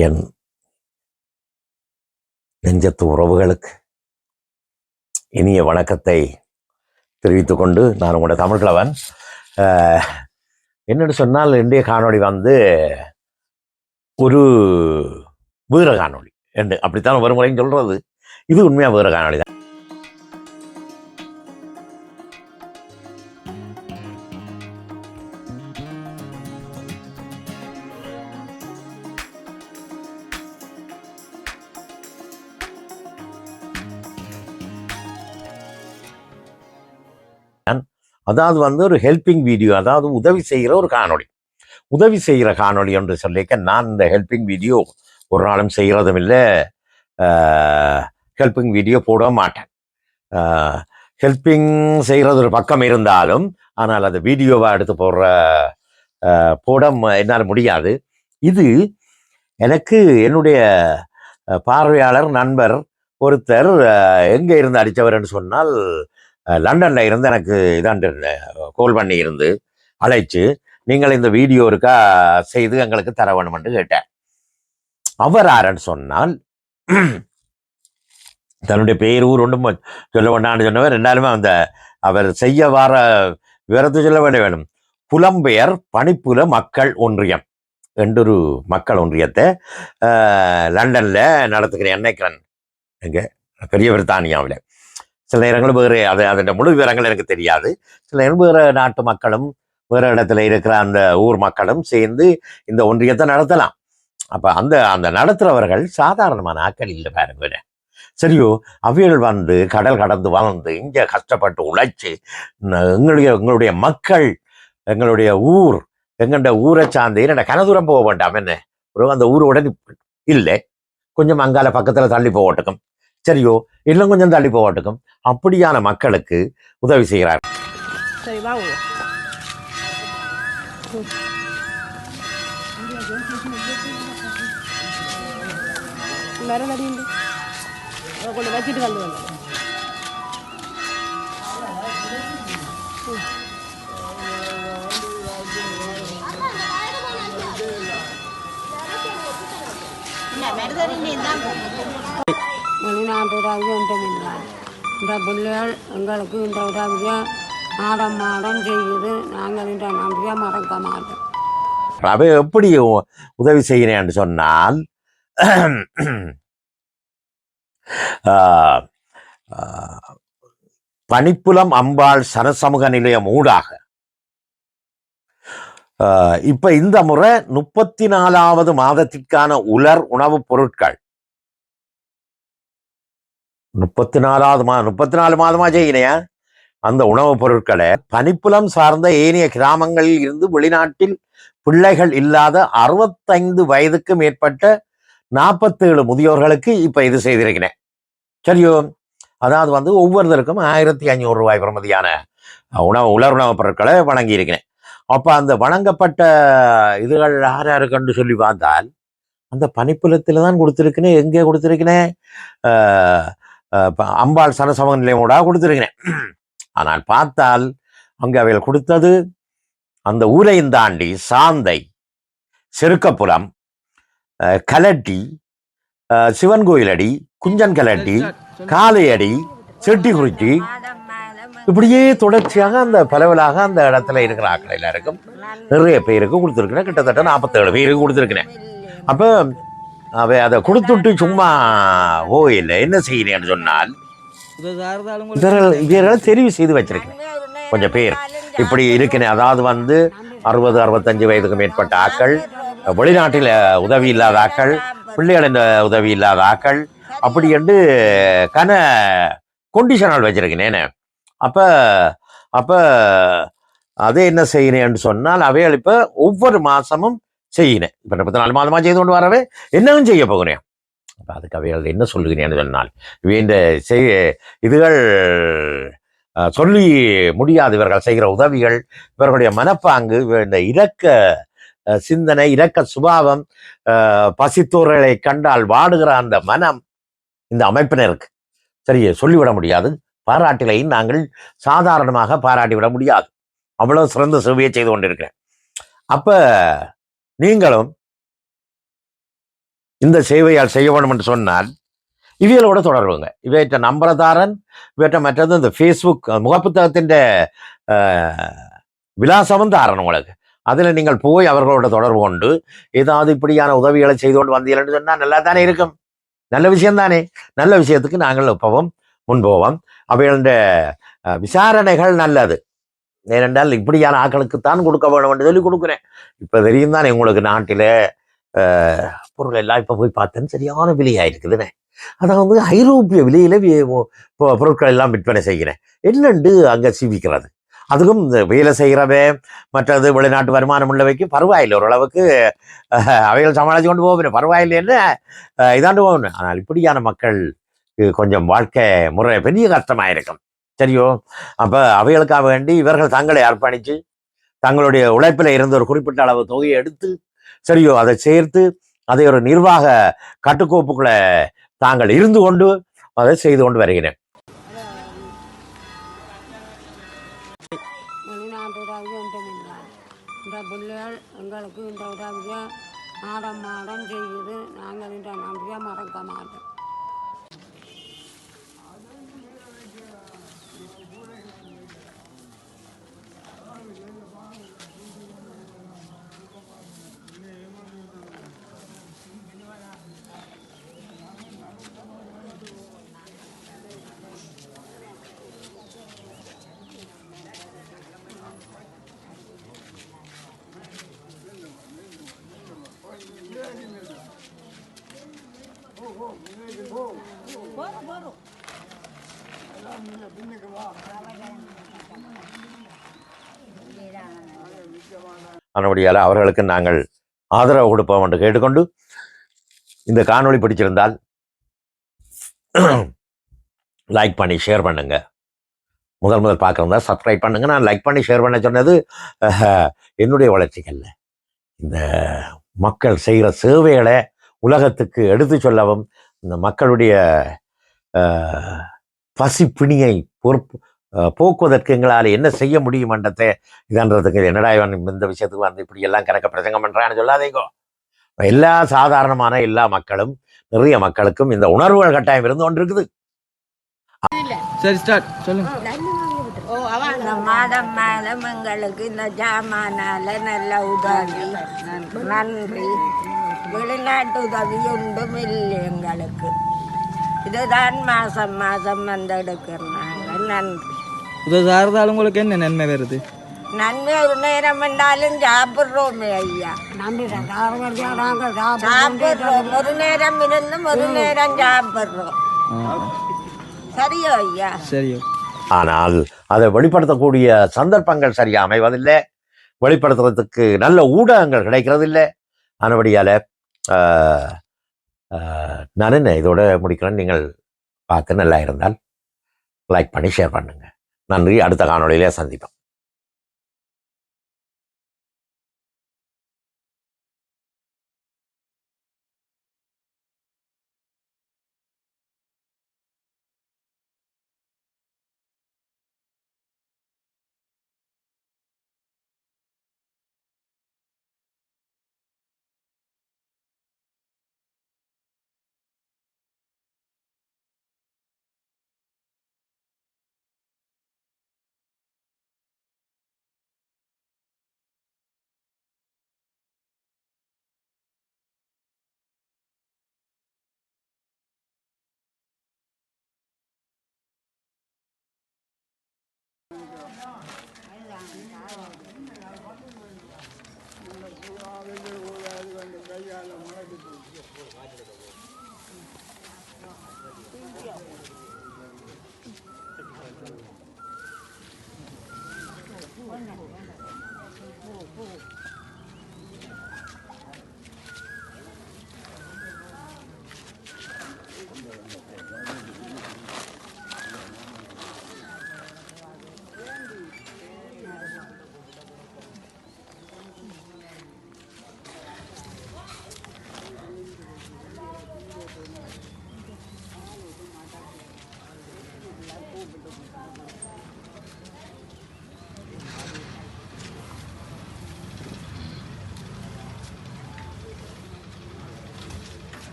என் நெஞ்சத்து உறவுகளுக்கு இனிய வணக்கத்தை தெரிவித்துக் கொண்டு நான் உங்களோட தமிழ்கிழவன் அஹ், என்னன்னு சொன்னால் இன்றைய காணொளி வந்து ஒரு வீர காணொளி. என்று அப்படித்தான் ஒரு முறையும் சொல்றது. இது உண்மையாக வீர காணொளி தான் அதாவது வந்து ஒரு ஹெல்பிங் வீடியோ அதாவது உதவி செய்கிற ஒரு காணொளி. உதவி செய்கிற காணொளி என்று சொல்லிக்க நான் இந்த ஹெல்பிங் வீடியோ ஒரு நாளும் செய்கிறதும் இல்லை. ஹெல்பிங் வீடியோ போட மாட்டேன். ஹெல்பிங் செய்கிறது ஒரு பக்கம் இருந்தாலும் ஆனால் அது வீடியோவாக எடுத்து போடுற போட என்னால் முடியாது. இது எனக்கு என்னுடைய பார்வையாளர் நண்பர் ஒருத்தர் எங்கே இருந்து அடித்தவர்னு சொன்னால் லண்டனில் இருந்து எனக்கு இதாண்டு கோல் பண்ணி இருந்து அழைச்சு நீங்கள் இந்த வீடியோ இருக்கா? செய்து எங்களுக்கு தர வேணுமென்று கேட்டேன். அவர் யாருன்னு சொன்னால் தன்னுடைய பேர் ஊர் ஒன்றும் சொல்ல வேண்டாம்னு சொன்னவர் ரெண்டாலுமே அந்த அவர் செய்ய வார விவரத்தை சொல்ல வேண்டிய வேணும். புலம்பெயர் பணிப்புல மக்கள் ஒன்றியம் என்றொரு மக்கள் ஒன்றியத்தை லண்டனில் லண்டன்ல நடத்துகிறேன் என்னைக்கிறேன் எங்கே? பெரிய பிரித்தானியாவில் சில நேரங்கள் வேறு அது அதோட முழு விவரங்கள் எனக்கு தெரியாது. சில நேரம் வேறு நாட்டு மக்களும் வேறு இடத்துல இருக்கிற அந்த ஊர் மக்களும் சேர்ந்து இந்த ஒன்றியத்தை நடத்தலாம். அப்ப அந்த அந்த நடத்துறவர்கள் சாதாரணமான ஆட்கள் இல்லை பாருங்க சரியோ அவியல் வந்து கடல் கடந்து வளர்ந்து இங்க கஷ்டப்பட்டு உழைச்சு எங்களுடைய எங்களுடைய மக்கள் எங்களுடைய ஊர் எங்கள்ட ஊரை சார்ந்து என்ன கனதூரம் போக வேண்டாம் என்ன? ஒரு அந்த ஊரோட இல்லை. கொஞ்சம் அங்கால பக்கத்துல தள்ளி போகட்டுக்கும். சரியோ? இன்னும் கொஞ்சம் தள்ளி போகட்டுக்கும். அப்படியான மக்களுக்கு உதவி செய்கிறார். சரி வாங்க வந்து நாட்டு வெளிநாட்டுறாங்க ஒன்றுமில்லை இந்த பிள்ளைகள் எங்களுக்கு இந்த உதவியை ஆடம் மாடம் செய்யுது நாங்கள் இந்த நம்பியை மறக்க மாட்டோம் அவ எப்படி உதவி செய்கிறேன்னு சொன்னால் பனிப்புலம் அம்பாள் சனசமூக நிலையம் ஊடாக. ஆஹ், இப்ப இந்த முறை முப்பத்தி நாலாவது மாதத்திற்கான உலர் உணவுப் பொருட்கள் முப்பத்தி நாலாவது மா முப்பத்தி நாலு மாதமா செய்கிறேன் அந்த உணவுப் பொருட்களை பனிப்புலம் சார்ந்த ஏனைய கிராமங்களில் இருந்து வெளிநாட்டில் பிள்ளைகள் இல்லாத அறுபத்தைந்து வயதுக்கு மேற்பட்ட நாற்பத்தேழு முதியோர்களுக்கு இப்போ இது செய்திருக்கிறேன் சரியோ? அதாவது வந்து ஒவ்வொருத்தருக்கும் ஆயிரத்தி ஐநூறு ரூபாய் பிரமதியான உணவு உலர் உணவுப் பொருட்களை வழங்கியிருக்கிறேன் அப்போ அந்த வழங்கப்பட்ட இதுகள் யார் யாருக்குன்னு சொல்லி பார்த்தால் அந்த பனிப்புலத்தில் தான் கொடுத்துருக்கினேன். எங்கே கொடுத்துருக்கினேன்? அம்பாள் சனசம நிலையமோட கொடுத்துருக்கிறேன். ஆனால் பார்த்தால் அங்கே அவைகள் கொடுத்தது அந்த ஊரையும் தாண்டி சாந்தை செருக்கப்புலம் கலட்டி சிவன் கோயிலடி குஞ்சன் கலட்டி காளையடி செட்டிக்குறிச்சி இப்படியே தொடர்ச்சியாக அந்த பரவலாக அந்த இடத்துல இருக்கிற ஆட்கள் இருக்கும் நிறைய பேருக்கு கொடுத்துருக்கிறேன். கிட்டத்தட்ட நாற்பத்தேழு பேருக்கு கொடுத்துருக்கிறேன். அப்போ அவை அதை கொடுத்துட்டு சும்மா ஓ இல்லை என்ன செய்கிறேன்னு சொன்னால் இவர்கள் இவர்களை தெரிவு செய்து வச்சிருக்கேன் கொஞ்சம் பேர் இப்படி இருக்கிறேன் அதாவது வந்து அறுபது அறுபத்தஞ்சு வயதுக்கு மேற்பட்ட ஆக்கள் வெளிநாட்டில் உதவி இல்லாத ஆக்கள் பிள்ளைகளின் உதவி இல்லாத ஆக்கள் அப்படி என்று கன கொண்டிஷனால் வச்சிருக்கிறேன். அப்போ அப்போ அதே என்ன செய்கிறேன்னு சொன்னால் அவைகள் இப்போ ஒவ்வொரு மாதமும் செய்யினேன் இப்போ முப்பத்தி நாலு மாதமாக செய்து கொண்டு வரவே என்னவும் செய்ய போகிறேன் அப்போ அதுக்கு அவைகள் என்ன சொல்லுகிறேன்னு சொன்னால் இவை இந்த செய் இதுகள் சொல்லி முடியாது இவர்கள் செய்கிற உதவிகள் இவர்களுடைய மனப்பாங்கு இந்த இரக்க சிந்தனை இலக்க சுபாவம் பசித்தோர்களை கண்டால் வாடுகிற அந்த மனம் இந்த அமைப்பினருக்கு. சரியே சொல்லிவிட முடியாது. பாராட்டிலையும் நாங்கள் சாதாரணமாக பாராட்டி விட முடியாது. அவ்வளவு சிறந்த சேவையை செய்து கொண்டிருக்கிறேன். அப்போ நீங்களும் இந்த சேவையால் செய்ய வேண்டும் என்று சொன்னால் இவைகளோட தொடர்புங்க. இவையற்ற நம்பரதாரன் இவற்ற மற்றது இந்த ஃபேஸ்புக் முகப்புத்தகத்தின் விலாசமும் தாரன் உங்களுக்கு. அதில் நீங்கள் போய் அவர்களோட தொடர்பு கொண்டு ஏதாவது இப்படியான உதவிகளை செய்து கொண்டு வந்தீங்கன்னு சொன்னால் நல்லா தானே இருக்கும். நல்ல விஷயம் தானே நல்ல விஷயத்துக்கு நாங்கள் இப்பவும் முன்போவோம். அவைகளுடைய விசாரணைகள் நல்லது. ஏனென்றால் இப்படியான ஆட்களுக்குத்தான் கொடுக்க வேண்டும் என்று சொல்லி கொடுக்குறேன். இப்போ தெரியும் தானே உங்களுக்கு நாட்டில் பொருள் எல்லாம் இப்போ போய் பார்த்தேன்னு சரியான விலையாக இருக்குதுண்ணே அதாவது ஐரோப்பிய விலையில பொருட்கள் எல்லாம் விற்பனை செய்கிறேன். என்னண்டு அங்கே சீவிக்கிறது? அதுக்கும் இந்த வேலை செய்கிறவன் மற்றது வெளிநாட்டு வருமானம் உள்ளவைக்கு பரவாயில்லை ஓரளவுக்கு. அவைகள் சமாளித்து கொண்டு போவேன். பரவாயில்லைன்னு இதாண்டு போவேன். ஆனால் இப்படியான மக்கள் கொஞ்சம் வாழ்க்கை முறை பெரிய கஷ்டமாக இருக்கும் சரியோ அப்போ அவைகளுக்காக வேண்டி இவர்கள் தங்களை அர்ப்பணித்து தங்களுடைய உழைப்பில் இருந்த ஒரு குறிப்பிட்ட அளவு தொகையை எடுத்து சரியோ அதை சேர்த்து அதை ஒரு நிர்வாக கட்டுக்கோப்புக்குள்ள தாங்கள் இருந்து கொண்டு அதை செய்து கொண்டு வருகிறேன். இந்த பிள்ளைகள் எங்களுக்கு இந்த உதவியை மாடம் மாடம் செய்யுது நாங்கள் இந்த மறக்க மாட்டோம். அதனுடையால் அவர்களுக்கு நாங்கள் ஆதரவு கொடுப்போம் என்று கேட்டுக்கொண்டு இந்த காணொளி பிடிச்சிருந்தால் லைக் பண்ணி ஷேர் பண்ணுங்க. முதல் முதல் பார்க்குறதா சப்ஸ்கிரைப் பண்ணுங்க. நான் லைக் பண்ணி ஷேர் பண்ண சொன்னது என்னுடைய வளர்ச்சிகளில் இந்த மக்கள் செய்கிற சேவைகளை உலகத்துக்கு எடுத்து சொல்லவும் இந்த மக்களுடைய அஹ், பசி பிணியை பொறுப்பு போக்குவதற்கு எங்களால் என்ன செய்ய முடியும் என்றதை இதன்றதுக்கு என்னடா இவன் இந்த விஷயத்துக்கு வந்து இப்படி எல்லாம் கணக்க பிரசங்கம் பண்றான்னு சொல்லாதீங்கோ. எல்லா சாதாரணமான எல்லா மக்களும் நிறைய மக்களுக்கும் இந்த உணர்வுகள் கட்டாயம் இருந்து கொண்டு இருக்குது சரி ஸ்டார்ட் சொல்லுங்க. மாதம் மாதம் எங்களுக்கு இந்த ஜாமானால நல்ல உதவி. நன்றி. வெளிநாட்டு உதவி ஒன்றும் இல்லை எங்களுக்கு. இதுதான் மாசம் மாசம் வந்து எடுக்கிறாங்க. நன்றி. இது சார்ந்தால் உங்களுக்கு என்ன நன்மை வருது? நன்மை ஒரு நேரம் என்றாலும் சாப்பிடுறோமே ஐயா. சாப்பிடுறோம். ஒரு நேரம் இருந்தும் ஒரு நேரம் சாப்பிடுறோம். சரியோ ஐயா? சரியோ. ஆனால் அதை வெளிப்படுத்தக்கூடிய சந்தர்ப்பங்கள் சரியா அமைவதில்லை. வெளிப்படுத்துறதுக்கு நல்ல ஊடகங்கள் கிடைக்கிறதில்லை. ஆனபடியால் நான் என்ன இதோட முடிக்கிறேன் நீங்கள் பார்க்க நல்லா இருந்தால் லைக் பண்ணி ஷேர் பண்ணுங்கள் நன்றி. அடுத்த காணொளியிலே சந்திப்போம். கையால் முளைக்கு